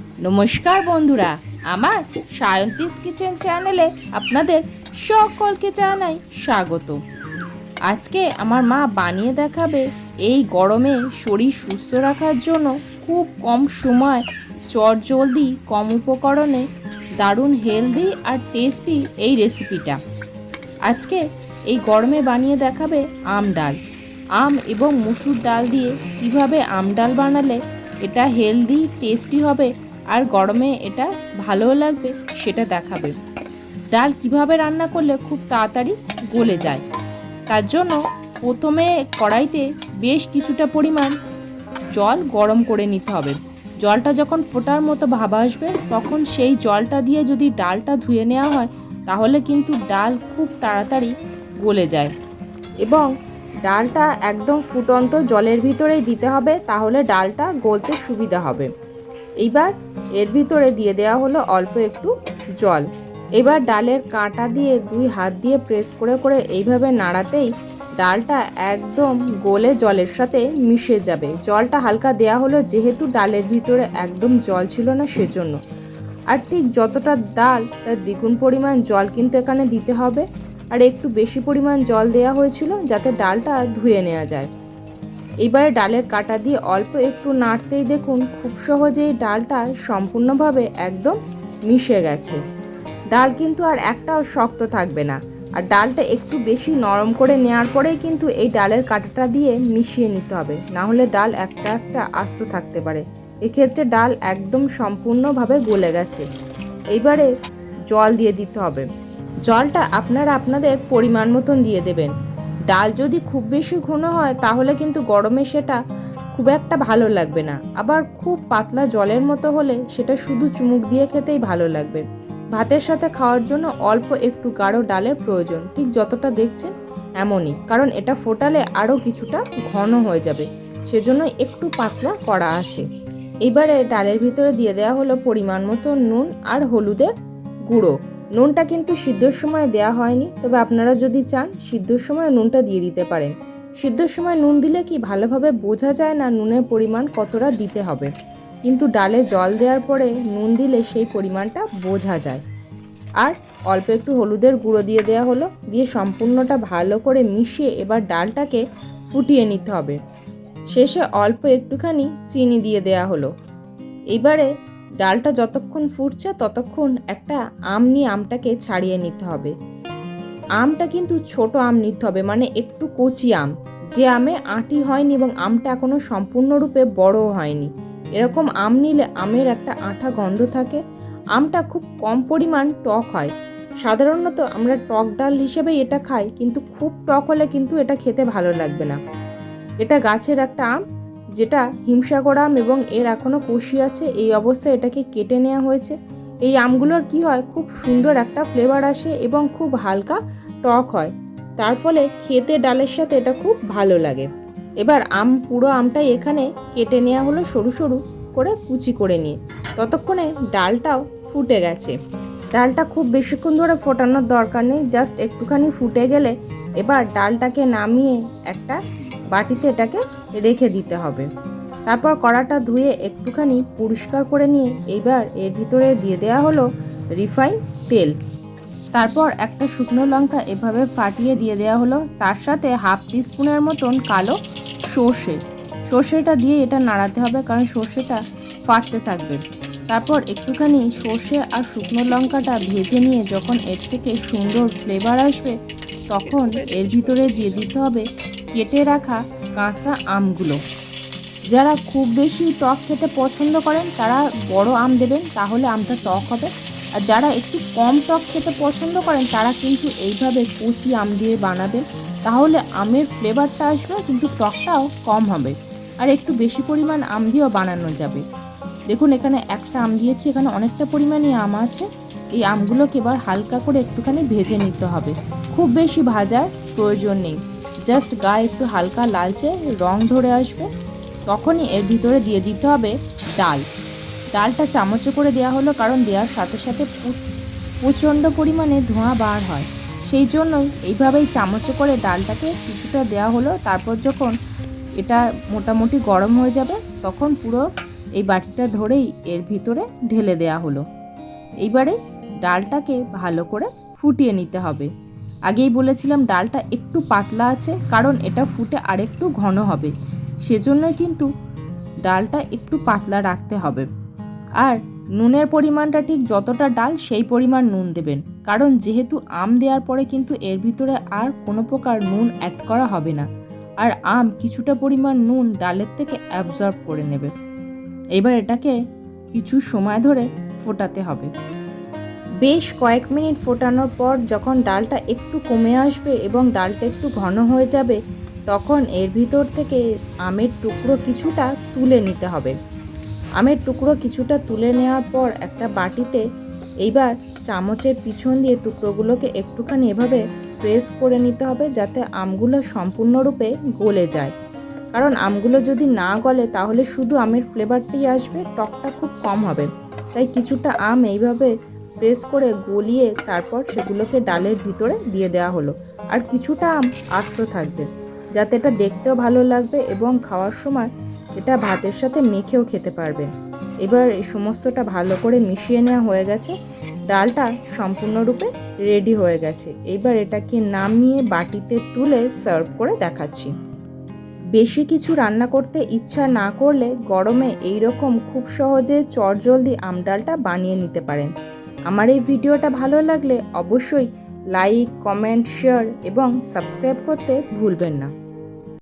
নমস্কার বন্ধুরা, আমার সায়ন্তিস কিচেন চ্যানেলে আপনাদের সকলকে জানাই স্বাগত। আজকে আমার মা বানিয়ে দেখাবে এই গরমে শরীর সুস্থ রাখার জন্য খুব কম সময় চট জলদি কম উপকরণে দারুণ হেলদি আর টেস্টি এই রেসিপিটা। আজকে এই গরমে বানিয়ে দেখাবে আম ডাল। আম এবং মুসুর ডাল দিয়ে কীভাবে আম ডাল বানালে এটা হেলদি, টেস্টি হবে আর গরমে এটা ভালোও লাগবে, সেটা দেখাবে। ডাল কীভাবে রান্না করলে খুব তাড়াতাড়ি গলে যায়? তার জন্য প্রথমে কড়াইতে বেশ কিছুটা পরিমাণ জল গরম করে নিতে হবে। জলটা যখন ফোটার মতো ভাব আসবে, তখন সেই জলটা দিয়ে যদি ডালটা ধুয়ে নেওয়া হয়, তাহলে কিন্তু ডাল খুব তাড়াতাড়ি গলে যায়। এবং ডালটা একদম ফুটন্ত জলের ভিতরেই দিতে হবে, তাহলে ডালটা গলতে সুবিধা হবে। এইবার এর ভিতরে দিয়ে দেওয়া হলো অল্প একটু জল। এবার ডালের কাঁটা দিয়ে দুই হাত দিয়ে প্রেস করে করে এইভাবে নাড়াতেই ডালটা একদম গলে জলের সাথে মিশে যাবে। জলটা হালকা দেয়া হলো যেহেতু ডালের ভিতরে একদম জল ছিল না সেজন্য। আর ঠিক যতটা ডাল, তার দ্বিগুণ পরিমাণ জল কিন্তু এখানে দিতে হবে। আর একটু বেশি পরিমাণ জল দেওয়া হয়েছিল যাতে ডালটা ধুয়ে নেওয়া যায়। এবারে ডালের কাটা দিয়ে অল্প একটু নাড়তেই দেখুন খুব সহজেই ডালটা সম্পূর্ণভাবে একদম মিশে গেছে। ডাল কিন্তু আর একটাও শক্ত থাকবে না। আর ডালটা একটু বেশি নরম করে নেওয়ার পরেই কিন্তু এই ডালের কাঁটাটা দিয়ে মিশিয়ে নিতে হবে। না হলে ডাল একটা একটা আস্ত থাকতে পারে। এক্ষেত্রে ডাল একদম সম্পূর্ণভাবে গলে গেছে। এইবারে জল দিয়ে দিতে হবে। জলটা আপনারা আপনাদের পরিমাণ মতন দিয়ে দেবেন। ডাল যদি খুব বেশি ঘন হয়, তাহলে কিন্তু গরমে সেটা খুব একটা ভালো লাগবে না। আবার খুব পাতলা জলের মতো হলে সেটা শুধু চুমুক দিয়ে খেতেই ভালো লাগবে। ভাতের সাথে খাওয়ার জন্য অল্প একটু গাঢ় ডালের প্রয়োজন, ঠিক যতটা দেখছেন এমনই, কারণ এটা ফোটালে আরও কিছুটা ঘন হয়ে যাবে। সেজন্য একটু পাতলা করা আছে। এবারে ডালের ভিতরে দিয়ে দেওয়া হলো পরিমাণ মতো নুন আর হলুদের গুঁড়ো। নুনটা কিন্তু সিদ্ধর সময় দেওয়া হয়নি, তবে আপনারা যদি চান সিদ্ধর সময় নুনটা দিয়ে দিতে পারেন। সিদ্ধর সময় নুন দিলে কি ভালোভাবে বোঝা যায় না নুনের পরিমাণ কতটা দিতে হবে? কিন্তু ডালে জল দেওয়ার পরে নুন দিলে সেই পরিমাণটা বোঝা যায়। আর অল্প একটু হলুদের গুঁড়ো দিয়ে দেওয়া হলো, দিয়ে সম্পূর্ণটা ভালো করে মিশিয়ে এবার ডালটাকে ফুটিয়ে নিতে হবে। শেষে অল্প একটুখানি চিনি দিয়ে দেওয়া হলো। এবারে ডালটা যতক্ষণ ফুটছে ততক্ষণ একটা আম নিয়ে আমটাকে ছাড়িয়ে নিতে হবে। আমটা কিন্তু ছোট আম নিতে হবে মানে একটু কচি আম। যে আমে আঁটি হয়নি এবং আমটা এখনও সম্পূর্ণরূপে বড়ও হয়নি। এরকম আম নিলে আমের একটা আঠা গন্ধ থাকে। আমটা খুব কম পরিমাণ টক হয়। সাধারণত আমরা টক ডাল হিসেবে এটা খাই, কিন্তু খুব টক হলে কিন্তু এটা খেতে ভালো লাগবে না। এটা গাছের একটা আম যেটা হিমসাগর আম এবং এর এখনও কষি আছে, এই অবস্থায় এটাকে কেটে নেওয়া হয়েছে। এই আমগুলোর কি হয়? খুব সুন্দর একটা ফ্লেভার আসে এবং খুব হালকা টক হয়। তার ফলে খেতে ডালের সাথে এটা খুব ভালো লাগে। এবার আম, পুরো আমটাই এখানে কেটে নেওয়া হলো সরু সরু করে কুচি করে নিয়ে। ততক্ষণে ডালটাও ফুটে গেছে। ডালটা খুব বেশিক্ষণ ধরে ফোটানোর দরকার নেই জাস্ট একটুখানি ফুটে গেলে এবার ডালটাকে নামিয়ে একটা বাটিতে এটাকে রেখে দিতে হবে। তারপর কড়াটা ধুয়ে একটুখানি পরিষ্কার করে নিয়ে এইবার এর ভিতরে দিয়ে দেওয়া হলো রিফাইন তেল। তারপর একটা শুকনো লঙ্কা এভাবে ফাটিয়ে দিয়ে দেওয়া হলো। তার সাথে হাফ টিস্পুনের মতন কালো সর্ষে। সর্ষেটা দিয়ে এটা নাড়াতে হবে কারণ সর্ষেটা ফাটতে থাকবে। তারপর একটুখানি সর্ষে আর শুকনো লঙ্কাটা ভেজে নিয়ে যখন এর থেকে সুন্দর ফ্লেভার আসবে, তখন এর ভিতরে দিয়ে দিতে হবে কেটে রাখা কাঁচা আমগুলো। যারা খুব বেশি টক খেতে পছন্দ করেন, তারা বড় আম দেবেন, তাহলে আমটা টক হবে। আর যারা একটু কম টক খেতে পছন্দ করেন, তারা কিন্তু এইভাবে কচি আম দিয়ে বানাবেন। তাহলে আমের ফ্লেভারটা আসবে, কিন্তু টকটাও কম হবে। আর একটু বেশি পরিমাণ আম দিয়েও বানানো যাবে। দেখুন, এখানে একটা আম দিয়েছি, এখানে অনেকটা পরিমাণে আম আছে। এই আমগুলোকে এবার হালকা করে একটুখানি ভেজে নিতে হবে। খুব বেশি ভাজার প্রয়োজন নেই। জাস্ট গায়ে একটু হালকা লালচে রং ধরে আসবে, তখনই এর ভিতরে দিয়ে দিতে হবে ডাল। ডালটা চামচে করে দেওয়া হলো কারণ দেওয়ার সাথে সাথে প্রচণ্ড পরিমাণে ধোঁয়া বার হয়। সেই জন্যই এইভাবেই চামচে করে ডালটাকে কিছুটা দেওয়া হলো, তারপর যখন এটা মোটামুটি গরম হয়ে যাবে, তখন পুরো এই বাটিটা ধরেই এর ভিতরে ঢেলে দেওয়া হলো। এইবারে ডালটাকে ভালো করে ফুটিয়ে নিতে হবে। আগেই বলেছিলাম ডালটা একটু পাতলা আছে, কারণ এটা ফুটে আরেকটু ঘন হবে। সেজন্যই কিন্তু ডালটা একটু পাতলা রাখতে হবে। আর নুনের পরিমাণটা ঠিক যতটা ডাল, সেই পরিমাণ নুন দেবেন। কারণ যেহেতু আম দেওয়ার পরে কিন্তু এর ভিতরে আর কোনো প্রকার নুন অ্যাড করা হবে না। আর আম কিছুটা পরিমাণ নুন ডালের থেকে অ্যাবজর্ব করে নেবে। এবার এটাকে কিছু সময় ধরে ফোটাতে হবে। বেশ কয়েক মিনিট ফোটানোর পর যখন ডালটা একটু কমে আসবে এবং ডালটা একটু ঘন হয়ে যাবে, তখন এর ভিতর থেকে আমের টুকরো কিছুটা তুলে নিতে হবে। আমের টুকরো কিছুটা তুলে নেওয়ার পর একটা বাটিতে এইবার চামচের পিছন দিয়ে টুকরোগুলোকে একটুখানি এভাবে প্রেস করে নিতে হবে যাতে আমগুলো সম্পূর্ণরূপে গলে যায়। কারণ আমগুলো যদি না গলে, তাহলে শুধু আমের ফ্লেভারটাই আসবে, টকটা খুব কম হবে। তাই কিছুটা আম এইভাবে প্রেস করে গলিয়ে তারপর সেগুলোকে ডালের ভিতরে দিয়ে দেওয়া হলো। আর কিছুটা আম আস্ত থাকবে, যাতে এটা দেখতেও ভালো লাগবে এবং খাওয়ার সময় এটা ভাতের সাথে মেখেও খেতে পারবেন এবার এই সমস্তটা ভালো করে মিশিয়ে নেওয়া হয়ে গেছে। ডালটা সম্পূর্ণরূপে রেডি হয়ে গেছে। এবার এটাকে নামিয়ে বাটিতে তুলে সার্ভ করে দেখাচ্ছি। বেশি কিছু রান্না করতে ইচ্ছা না করলে গরমে এই রকম খুব সহজে চটজলদি আম ডালটা বানিয়ে নিতে পারেন। আমার এই ভিডিওটা ভালো লাগলে অবশ্যই লাইক কমেন্ট শেয়ার এবং সাবস্ক্রাইব করতে ভুলবেন না।